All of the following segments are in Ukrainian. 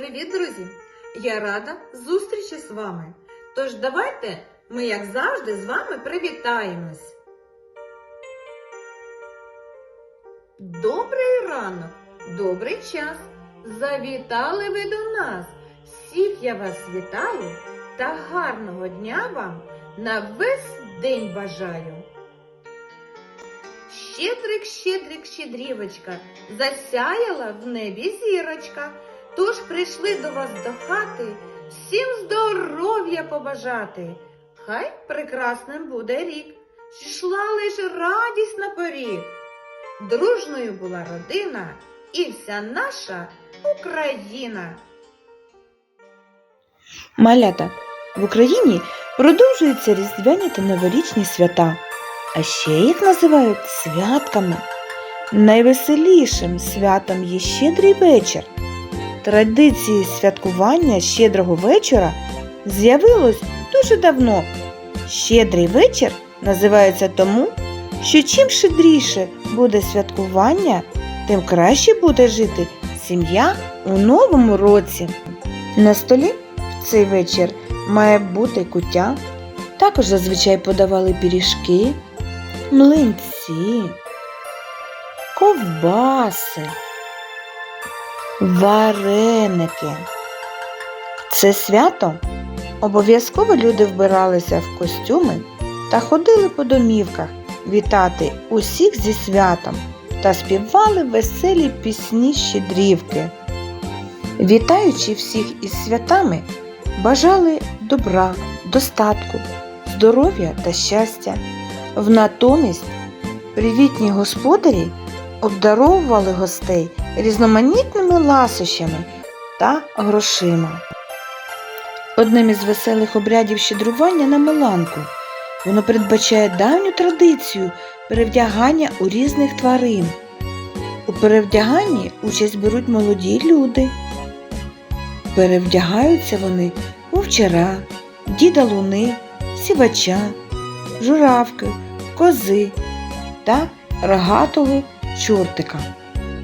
Привіт, друзі! Я рада зустрічі з вами. Тож давайте ми, як завжди, з вами привітаємось. Добрий ранок, добрий час. Завітали ви до нас. Всіх я вас вітаю та гарного дня вам на весь день бажаю. Щедрик, щедрик, щедрівочка, засяяла в небі зірочка. Тож прийшли до вас до хати всім здоров'я побажати. Хай прекрасним буде рік, йшла лиш радість на поріг. Дружною була родина і вся наша Україна. Малята, в Україні продовжуються різдвяні та новорічні свята, а ще їх називають святками. Найвеселішим святом є щедрий вечір. Традиції святкування щедрого вечора з'явилось дуже давно. Щедрий вечір називається тому, що чим щедріше буде святкування, тим краще буде жити сім'я у новому році. На столі в цей вечір має бути куття. Також зазвичай подавали пиріжки, млинці, ковбаси, вареники. Це свято обов'язково люди вбиралися в костюми та ходили по домівках вітати усіх зі святом та співали веселі пісні щедрівки. Вітаючи всіх із святами, бажали добра, достатку, здоров'я та щастя. В натомість привітні господарі обдаровували гостей різноманітними ласощами та грошима. Одним із веселих обрядів щедрування на Миланку. Воно передбачає давню традицію перевдягання у різних тварин. У перевдяганні участь беруть молоді люди. Перевдягаються вони у вчора, діда луни, сівача, журавки, кози та рогатого чортика.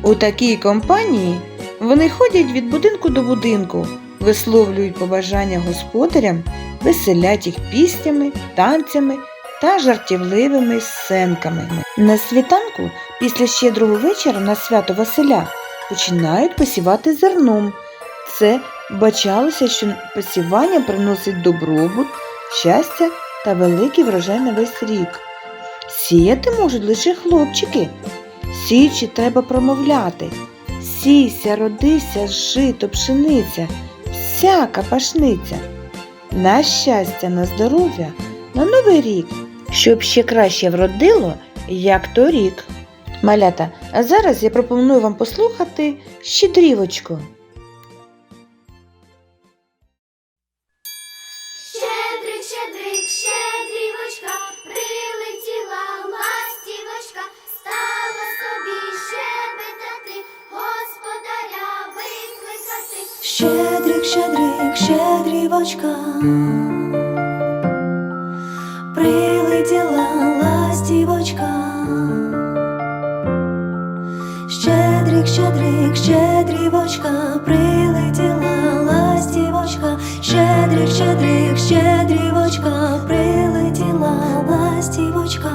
У такій компанії вони ходять від будинку до будинку, висловлюють побажання господарям, веселять їх піснями, танцями та жартівливими сценками. На світанку після щедрого вечора на свято Василя починають посівати зерном. Це бачалося, що посівання приносить добробут, щастя та великий врожай на весь рік. Сіяти можуть лише хлопчики. Січі треба промовляти. Сійся, родися, жито, пшениця, всяка пашниця. На щастя, на здоров'я, на новий рік, щоб ще краще вродило, як торік. Малята, а зараз я пропоную вам послухати щедрівочку. Щедрівочка, прилетіла ластівочка. Щедрик, щедрик, щедрівочка, прилетіла ластівочка. Щедрик, щедрик, щедрівочка, прилетіла ластівочка.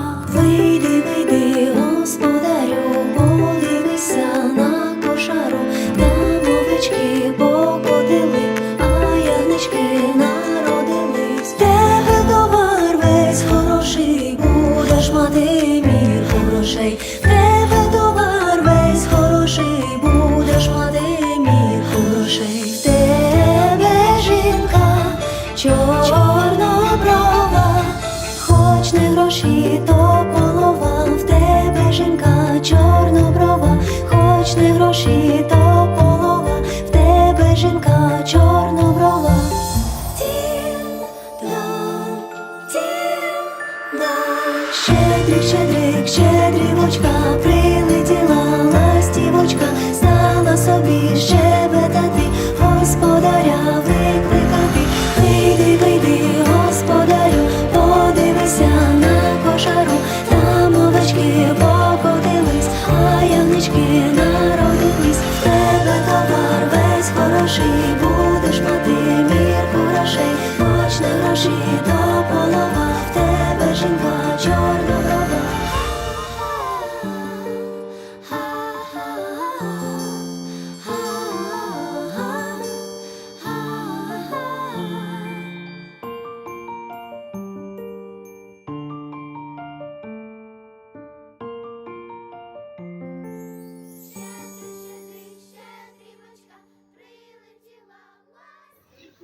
么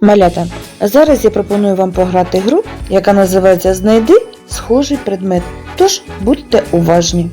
Малята, зараз я пропоную вам пограти гру, яка називається Знайди схожий предмет. Тож будьте уважні.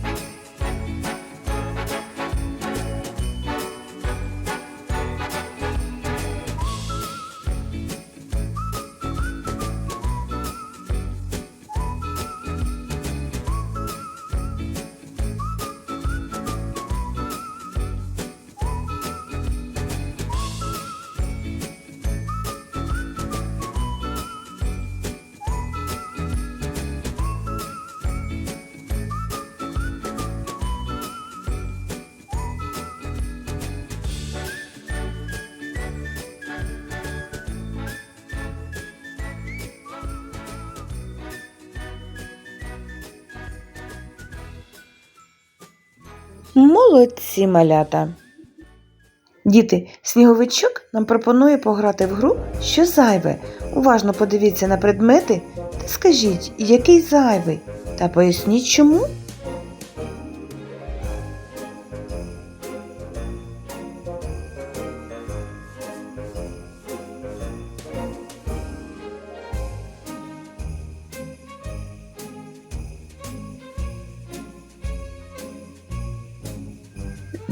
Молодці малята. Діти, сніговичок нам пропонує пограти в гру, що зайве. Уважно подивіться на предмети та скажіть, який зайвий, та поясніть чому.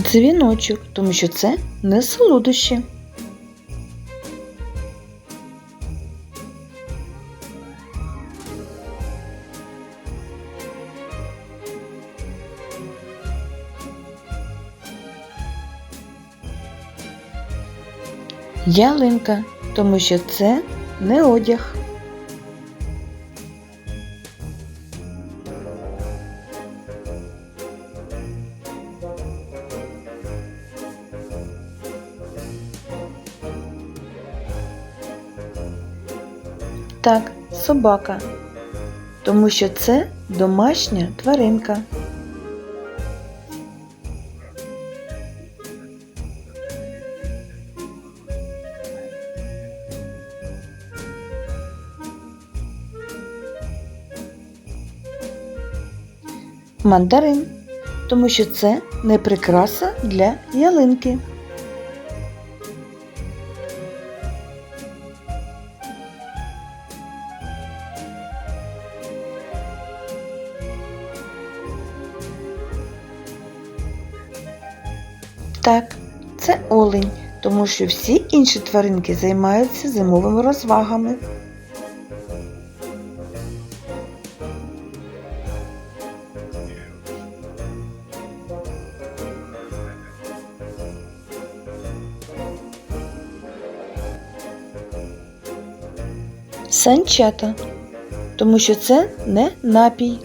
Дзвіночок, тому що це не солодощі. Ялинка, тому що це не одяг. Так, собака, тому що це домашня тваринка. Мандарин, тому що це не прикраса для ялинки. Так, це олень, тому що всі інші тваринки займаються зимовими розвагами. Санчата, тому що це не напій.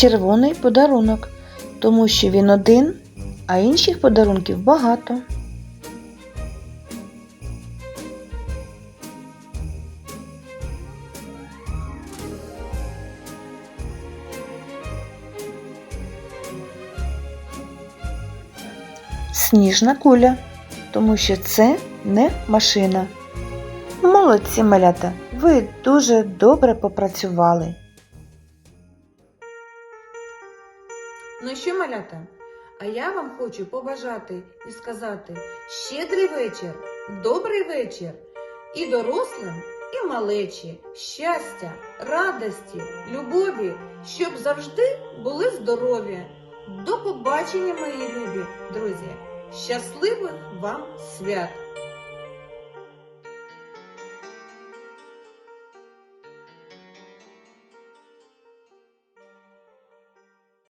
Червоний подарунок, тому що він один, а інших подарунків багато. Сніжна куля, тому що це не машина. Молодці малята, ви дуже добре попрацювали. Ну що, малята? А я вам хочу побажати і сказати щедрий вечір, добрий вечір і дорослим, і малечі, щастя, радості, любові, щоб завжди були здорові. До побачення, мої любі друзі! Щасливих вам свят!